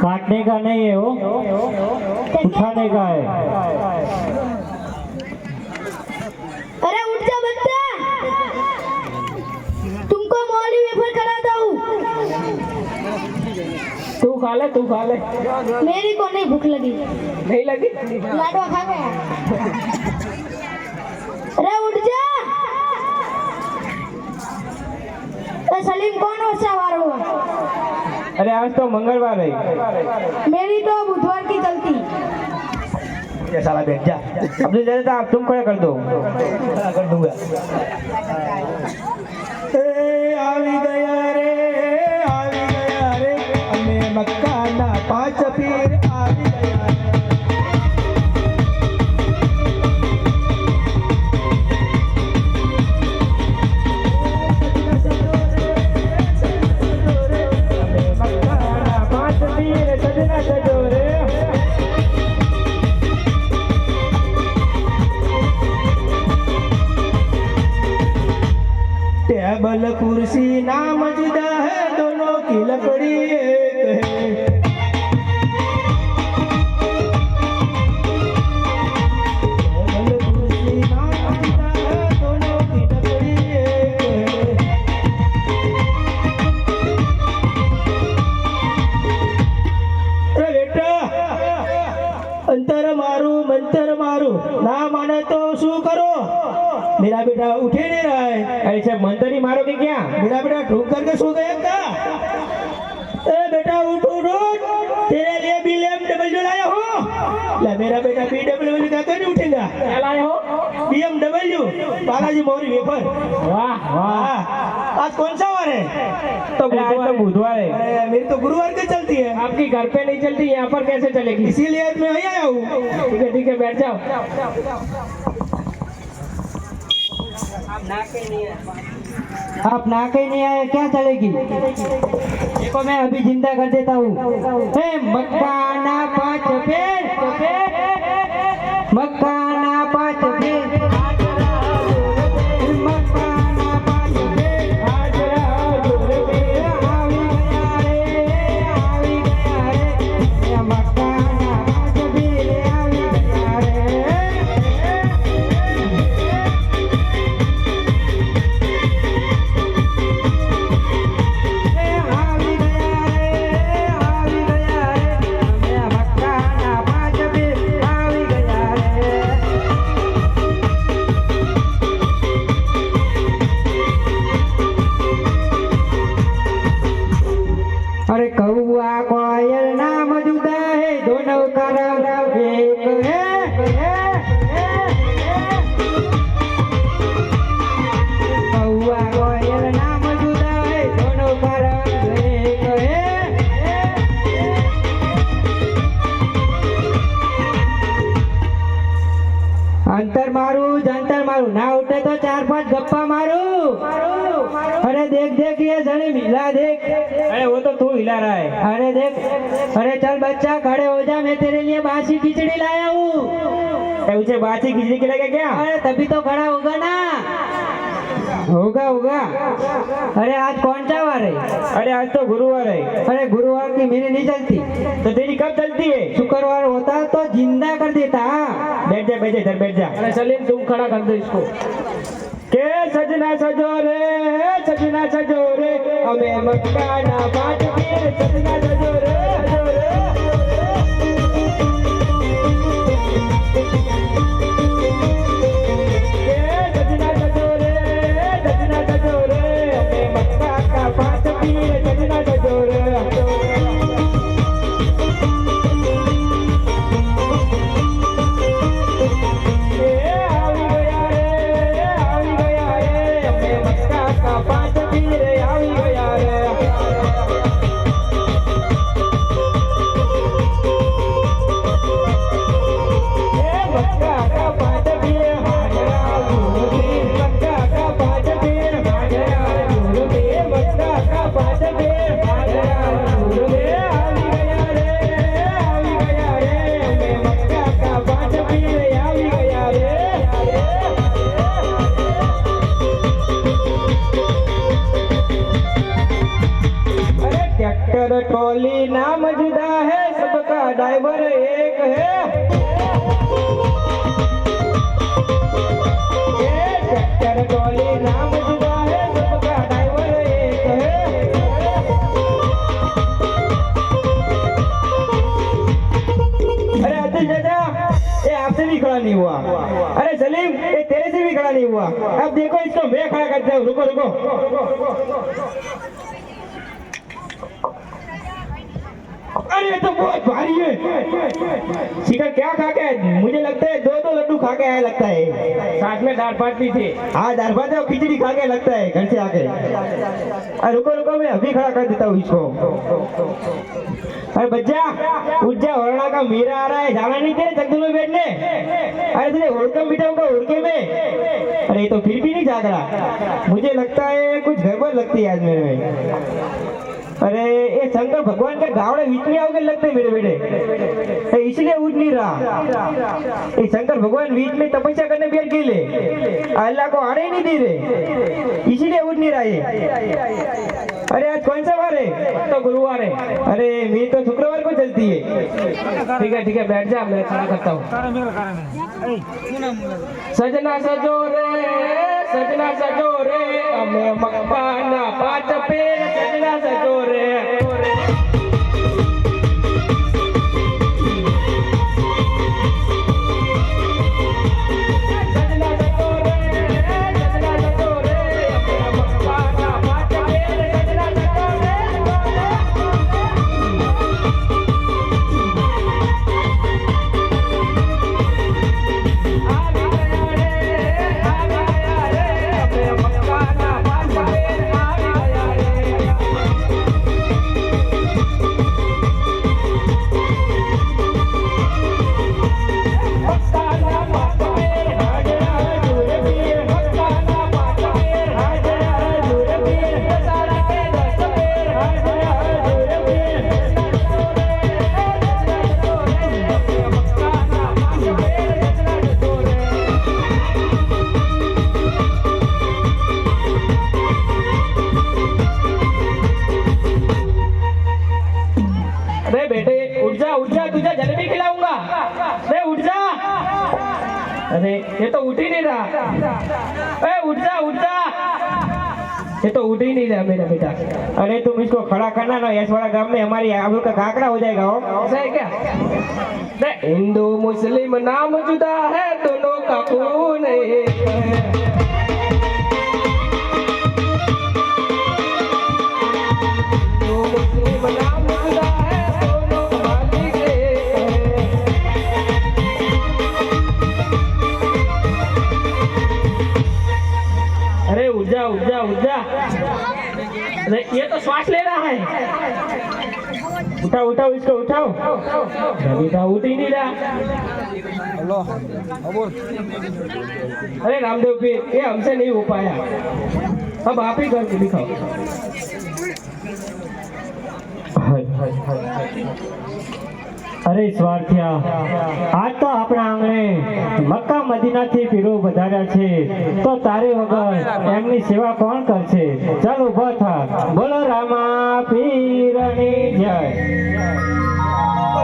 काटने का नहीं है वो उठाने का है। अरे उठ जा बच्चा। तुमको मौली वेफर कराता हूँ तू खा ले तू खा ले। मेरी को नहीं भूख लगी। नहीं लगी? लाडवा खा गया। अरे आज तो मंगलवार है मेरी तो बुधवार की चलती ये साला बैठ जा अपनी जगह तो आप तुम खड़ा कर दो खड़ा कर दूंगा અંતર મારું મંતર મારું. ના માને તો શું કરો? મેરા બેટા ઉઠી નહીં રહે અરે છે મંતરી મારો કે ક્યાં? મેરા બેટા ઠૂક કરકે શું ગયા કા? એ બેટા ઉઠ ઉઠ તેરે લે બિલેમ ડબલ જોડાયા હો. ला मेरा बेटा बीएमडब्ल्यू का नहीं उठेगा। लाए हो। बीएमडब्ल्यू बालाजी मोरी वेफर। वाह वाह। हाँ आज कौन सा वार है? तो आज तो बुधवार है। अरे मेरी तो गुरुवार की चलती है। आपकी घर पे नहीं चलती यहाँ पर कैसे चलेगी? इसीलिए मैं वहीं आया हूँ। ठीक है ठीक है बैठ जाओ। आप ना कहीं नहीं आए क्या चलेगी? देखो मैं अभी जिंदा कर देता हूँ हे मक्काना पाँच पेड़ मक्काना અંતર મારું જંતર મારું ના ઉઠે તો ચાર પાંચ ગપ્પા મારું અરે देख देख ये जड़ी मिला देख अरे वो तो तू हिला रहा है अरे देख अरे चल बच्चा खड़े हो जा मैं तेरे लिए बासी खिचड़ी लाया हूँ अरे उसे बासी खिचड़ी खिलाएगा क्या अरे तभी तो खड़ा होगा ना होगा होगा अरे आज कौन सा वार है अरे आज तो गुरुवार है अरे गुरुवार की मेरी नहीं चलती तो तेरी कब चलती है शुक्रवार होता तो जिंदा कर देता बैठ जा बैठ जा इधर बैठ जा अरे सलीम तुम खड़ा कर दो इसको के सजना सजो रे सजना सजो रे हमें मक्काना पाँच पीर सजना सजो रे सजो रे आपसे भी खड़ा नहीं हुआ अरे सलीम ये तेरे से भी खड़ा नहीं हुआ अब देखो इसको मैं खड़ा करता हूँ रुको रुको अरे ये तो बहुत भारी है शिखर क्या खा के आया? मुझे लगता है दो दो लड्डू खा के आया लगता है साथ में दाल भात भी थे हाँ दाल भात और खिचड़ी खा के लगता है घर से आके अरे रुको रुको मैं अभी खड़ा कर देता हूँ इसको अरे बच्चा उठ जा वरना का मेरा आ रहा है जाना नहीं तेरे चकदुल में बैठने अरे तुझे उड़कम बिठाऊंगा उड़के में अरे ये तो फिर भी नहीं जाग रहा मुझे लगता है कुछ गड़बड़ लगती है आज मेरे में अरे ये शंकर भगवान के गावड़े बीच में आओगे लगते हैं मेरे बेटे ये इसलिए उठ नहीं रहा ये शंकर भगवान बीच में तपस्या करने भी अकेले अल्लाह को आने ही नहीं दे रहे इसीलिए उठ नहीं रहा ये अरे आज कौन सा वार है तो गुरुवार है अरे मेरी तो शुक्रवार को चलती है ठीक है ठीक है बैठ जा मैं खड़ा करता हूँ सजना सजो रे सजना सजो रे हमें मकाना पाँच पेड़ अरे ये तो उठ ही नहीं रहा अरे उठ जा उठ जा ये तो उठ ही नहीं रहा मेरा बेटा अरे तुम इसको खड़ा करना ना यश वाला गांव में हमारी आप लोग का काकड़ा हो जाएगा हो ऐसा है क्या अरे हिंदू मुस्लिम नाम जुदा है दोनों का खून एक है हिंदू मुस्लिम नाम अरे ये तो श्वास ले रहा है उठाओ उठाओ इसको उठाओ अभी तो उठ ही नहीं रहा अरे रामदेव भी ये हमसे नहीं हो पाया अब आप ही करके दिखाओ અરે સ્વાર્થિયા આજ તો આપણા આંગણે મક્કા મદીનાથી પીરો વધાર્યા છે તો તારે વગર એમની સેવા કોણ કરશે ચાલ ઉભો થા બોલો રામા પીરની જય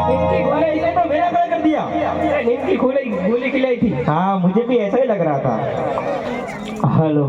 निमकी गोली इसने तो मेरा खड़ा कर दिया अरे निमकी गोली गोली खिलाई थी हाँ मुझे भी ऐसा ही लग रहा था हेलो